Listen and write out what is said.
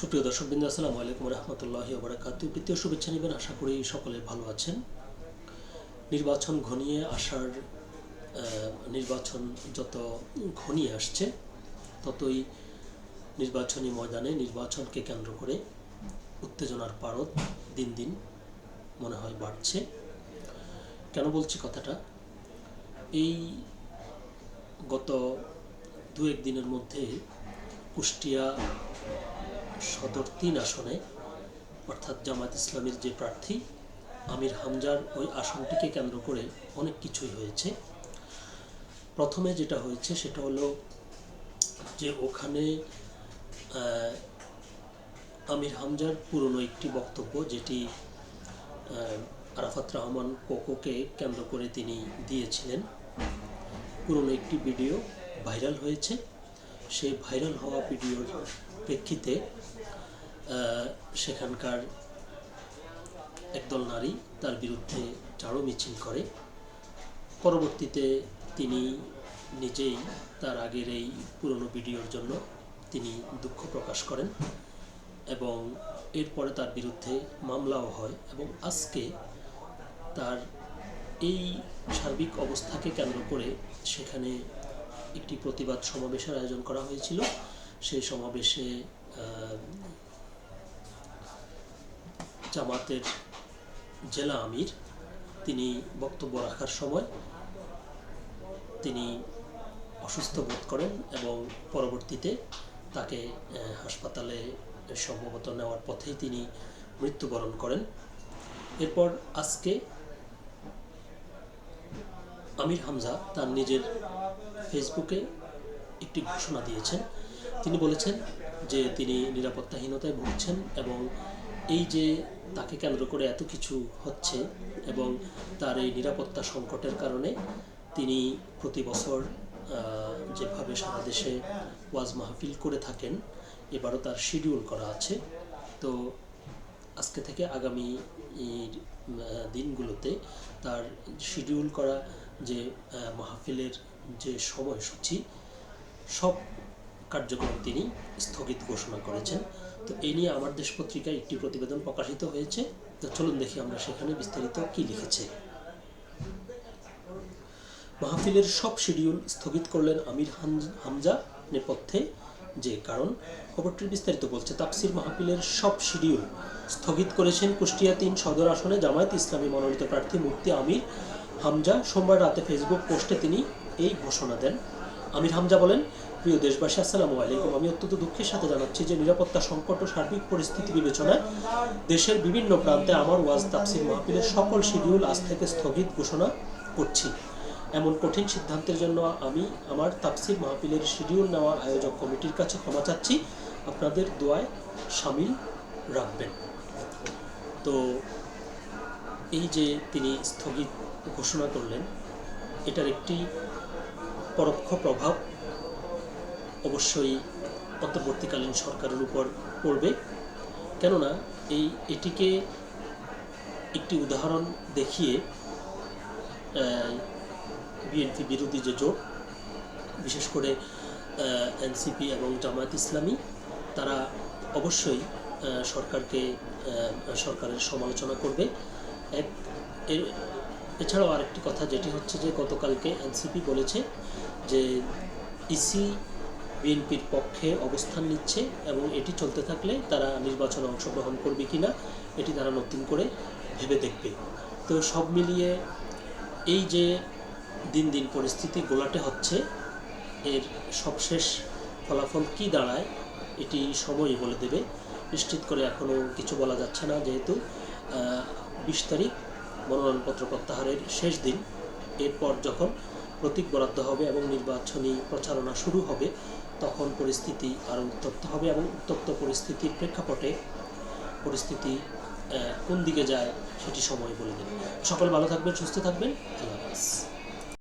সুপ্রিয় দর্শক বিন্দু আসসালামু আলাইকুম রহমতুল্লাহি ওবরাকাতু। প্রীতীয় শুভেচ্ছা নেবেন, আশা করি সকলে ভালো আছেন। নির্বাচন ঘনিয়ে আসার নির্বাচন যত ঘনিয়ে আসছে, ততই নির্বাচনী ময়দানে নির্বাচনকে কেন্দ্র করে উত্তেজনার পারদ দিন দিন মনে হয় বাড়ছে। কেন বলছি কথাটা? এই গত দু এক দিনের মধ্যে কুষ্টিয়া সদর তিন আসনে, অর্থাৎ জামাত ইসলামের যে প্রার্থী, আমির হামজার ওই আসনটিকে কেন্দ্র করে অনেক কিছুই হয়েছে। প্রথমে যেটা হয়েছে সেটা হলো যে ওখানে আমির হামজার পুরনো একটি বক্তব্য যেটি আরাফাত রহমান কোকোকে কেন্দ্র করে তিনি দিয়েছিলেন। পুরনো একটি ভিডিও ভাইরাল হয়েছে। সেই ভাইরাল হওয়া ভিডিওর প্রেক্ষিতে সেখানকার একদল নারী তার বিরুদ্ধে চাড়ো মিছিল করে। পরবর্তীতে তিনি নিজেই তার আগের এই পুরনো ভিডিওর জন্য তিনি দুঃখ প্রকাশ করেন এবং এরপরে তার বিরুদ্ধে মামলাও হয় এবং আজকে তার এই সার্বিক অবস্থাকে কেন্দ্র করে সেখানে একটি প্রতিবাদ সমাবেশের আয়োজন করা হয়েছিল। সেই সমাবেশে জামাতের জেলা আমির, তিনি বক্তব্য রাখার সময় তিনি অসুস্থ বোধ করেন এবং পরবর্তীতে তাকে হাসপাতালে সম্ভবত নেওয়ার পথেই তিনি মৃত্যুবরণ করেন। এরপর আজকে আমির হামজা তার নিজের ফেসবুকে একটি ঘোষণা দিয়েছেন। তিনি বলেছেন যে তিনি নিরাপত্তাহীনতায় ভুগছেন এবং এই যে তাকে কেন্দ্র করে এত কিছু হচ্ছে এবং তার এই নিরাপত্তা সংকটের কারণে তিনি প্রতি বছর যেভাবে সারা দেশে ওয়াজ মাহফিল করে থাকেন, এবারও তার শিডিউল করা আছে। তো আজকে থেকে আগামী দিনগুলোতে তার শিডিউল করা যে মাহফিলের যে সময়সূচি, সব কার্যক্রম তিনি স্থগিত ঘোষণা করেছেন। তো এই নিয়ে আমার দেশ পত্রিকায় একটি প্রতিবেদন প্রকাশিত হয়েছে। তো চলুন দেখি আমরা সেখানে বিস্তারিত কি লিখেছে। মাহফিলের সব শিডিউল স্থগিত করলেন আমির হামজা নেপথ্যে। যে কারণ, খবরটির বিস্তারিত বলছে, তাফসির মাহফিলের সব শিডিউল স্থগিত করেছেন কুষ্টিয়া তিন সদর আসনে জামায়াত ইসলামী মনোনীত প্রার্থী মুফতি আমির হামজা। সোমবার রাতে ফেসবুক পোস্টে তিনি এই ঘোষণা দেন। আমির হামজা বলেন, প্রিয় দেশবাসী, আসসালামু আলাইকুম। আমি অত্যন্ত দুঃখের সাথে জানাচ্ছি যে নিরাপত্তা সংকট ও সার্বিক পরিস্থিতি বিবেচনায় দেশের বিভিন্ন প্রান্তে আমার ওয়াজ তাফসির মাহফিলের সকল শিডিউল আজ থেকে স্থগিত ঘোষণা করছি। এমন কঠিন সিদ্ধান্তের জন্য আমি আমার তাফসির মাহফিলের শিডিউল নেওয়া আয়োজক কমিটির কাছে ক্ষমা চাচ্ছি। আপনাদের দোয়ায় সামিল রাখবেন। তো এই যে তিনি স্থগিত ঘোষণা করলেন, এটার একটি পরোক্ষ প্রভাব অবশ্যই অন্তর্বর্তীকালীন সরকারের উপর পড়বে। কেননা এই, এটিকে একটি উদাহরণ দেখিয়ে বিএনপি বিরোধী যে জোট, বিশেষ করে এনসিপি এবং জামায়াত ইসলামী, তারা অবশ্যই সরকারকে সরকারের সমালোচনা করবে। এক এছাড়াও আরেকটি কথা যেটি হচ্ছে যে গতকালকে এনসিপি বলেছে যে ইসি বিএনপির পক্ষে অবস্থান নিচ্ছে এবং এটি চলতে থাকলে তারা নির্বাচনে অংশগ্রহণ করবে কি না এটি তারা নতুন করে ভেবে দেখবে। তো সব মিলিয়ে এই যে দিন দিন পরিস্থিতি গোলাটে হচ্ছে, এর সবশেষ ফলাফল কি দাঁড়ায়, এটি সময়ই বলে দেবে। নিশ্চিত করে এখনও কিছু বলা যাচ্ছে না, যেহেতু বিশ তারিখ মনোনয়নপত্র প্রত্যাহারের শেষ দিন। এরপর যখন প্রতীক বরাদ্দ হবে এবং নির্বাচনী প্রচারণা শুরু হবে, তখন পরিস্থিতি আরও উত্তপ্ত হবে এবং উত্তপ্ত পরিস্থিতির প্রেক্ষাপটে পরিস্থিতি কোন দিকে যায় সেটি সময় বলে দেবে। সকল ভালো থাকবেন, সুস্থ থাকবেন। আল্লাহ হাফেজ।